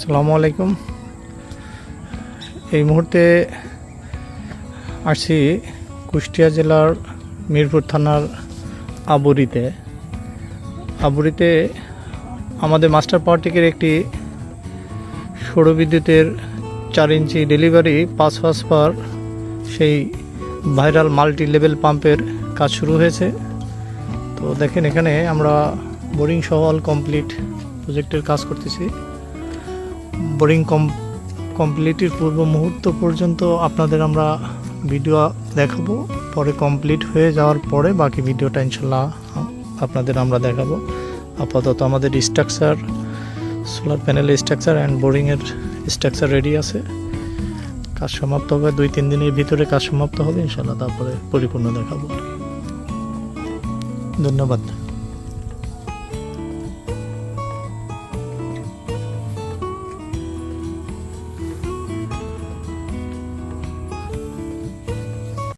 আসসালামু আলাইকুম। এই মুহূর্তে আসছি কুষ্টিয়া জেলার মিরপুর থানার আবুরিতে। আবুরিতে আমাদের মাস্টার পাওয়ারটেকের একটি সৌরবিদ্যুতের চার ইঞ্চি ডেলিভারি, পাঁচ পাঁচ পার সেই ভাইরাল মাল্টি লেভেল পাম্পের কাজ শুরু হয়েছে। তো দেখেন এখানে আমরা বোরিং সহ অল কমপ্লিট প্রজেক্টের কাজ করতেছি। বোরিং কম কমপ্লিটের পূর্ব মুহূর্ত পর্যন্ত আপনাদের আমরা ভিডিও দেখাবো। পরে কমপ্লিট হয়ে যাওয়ার পরে বাকি ভিডিওটা ইনশাল্লাহ আপনাদের আমরা দেখাবো। আপাতত আমাদের স্ট্রাকচার সোলার প্যানেলের স্ট্রাকচার অ্যান্ড বোরিংয়ের স্ট্রাকচার রেডি আছে। কাজ সমাপ্ত হবে, দুই, তিন দিনের ভিতরে কাজ সমাপ্ত হবে, ইনশাল্লাহ তারপরে পরিপূর্ণ দেখাবো। ধন্যবাদ।